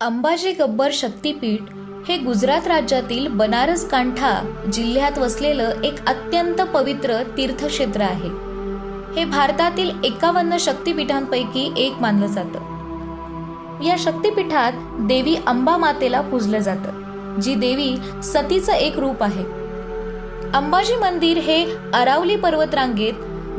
अंबाजी गब्बर शक्तीपीठ हे गुजरात राज्यातील बनारस कांठा जिल्ह्यात वसलेलं एक अत्यंत पवित्र तीर्थक्षेत्र आहे. हे भारतातील एकावन्न शक्तीपीठांपैकी एक मानलं जातं. या शक्तीपीठात देवी अंबा मातेला पूजलं जातं जी देवी सतीचं एक रूप आहे. अंबाजी मंदिर हे अरावली पर्वतरांगेत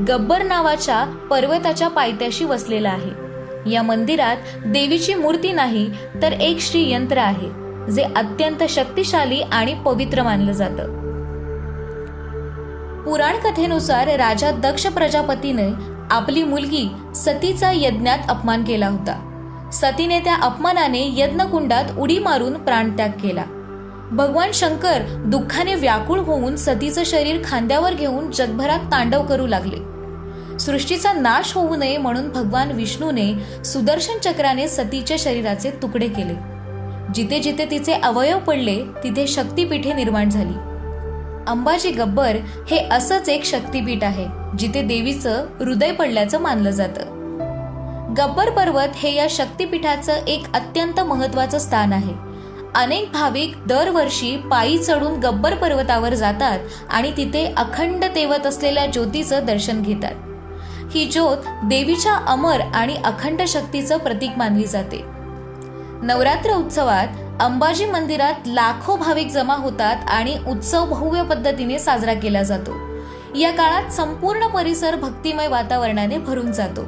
गब्बर नावाच्या पर्वताच्या पायथ्याशी वसलेलं आहे. या मंदिरात देवीची मूर्ती नाही तर एक श्री यंत्र आहे जे अत्यंत शक्तिशाली आणि पवित्र मानलं जातं. पुराण कथेनुसार राजा दक्ष प्रजापतीने आपली मुलगी सतीचा यज्ञात अपमान केला होता. सतीने त्या अपमानाने यज्ञकुंडात उडी मारून प्राणत्याग केला. भगवान शंकर दुःखाने व्याकुळ होऊन सतीचं शरीर खांद्यावर घेऊन जगभरात तांडव करू लागले. सृष्टीचा नाश होऊ नये म्हणून भगवान विष्णूने सुदर्शन चक्राने सतीच्या शरीराचे तुकडे केले. जिथे जिथे तिचे अवयव पडले तिथे शक्तीपीठे निर्माण झाली. अंबाजी गब्बर हे असंच एक शक्तीपीठ आहे जिथे देवीचं हृदय पडल्याचं मानलं जातं. गब्बर पर्वत हे या शक्तीपीठाचं एक अत्यंत महत्वाचं स्थान आहे. अनेक भाविक दरवर्षी पायी चढून गब्बर पर्वतावर जातात आणि तिथे अखंड तेवत असलेल्या ज्योतीचं दर्शन घेतात. ही ज्योत देवीच्या अमर आणि अखंड शक्तीचं प्रतीक मानली जाते. नवरात्र उत्सवात अंबाजी मंदिरात लाखो भाविक जमा होतात आणि उत्सव भव्य पद्धतीने साजरा केला जातो. या काळात संपूर्ण परिसर भक्तिमय वातावरणाने भरून जातो.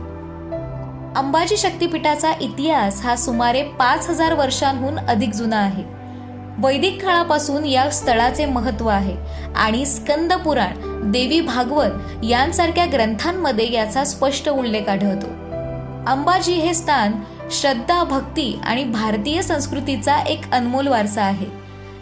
अंबाजी शक्तीपीठाचा इतिहास हा सुमारे पाच हजार वर्षांहून अधिक जुना आहे. वैदिक काळापासून या स्थळाचे महत्त्व आहे. आणि स्कंद पुराण देवी भागवत यांसारख्या ग्रंथांमध्ये याचा स्पष्ट उल्लेख आढळतो. अंबाजी हे स्थान श्रद्धा भक्ती आणि भारतीय संस्कृतीचा एक अनमोल वारसा आहे.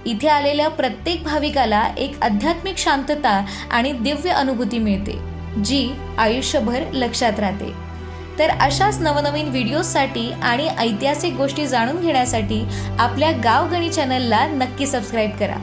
इथे आलेल्या प्रत्येक भाविकाला एक आध्यात्मिक शांतता आणि दिव्य अनुभूती मिळते जी आयुष्यभर लक्षात राहते. तर अशाच नवनवीन व्हिडिओजसाठी आणि ऐतिहासिक गोष्टी जाणून घेण्यासाठी आपल्या गावगणी चॅनलला नक्की सबस्क्राईब करा.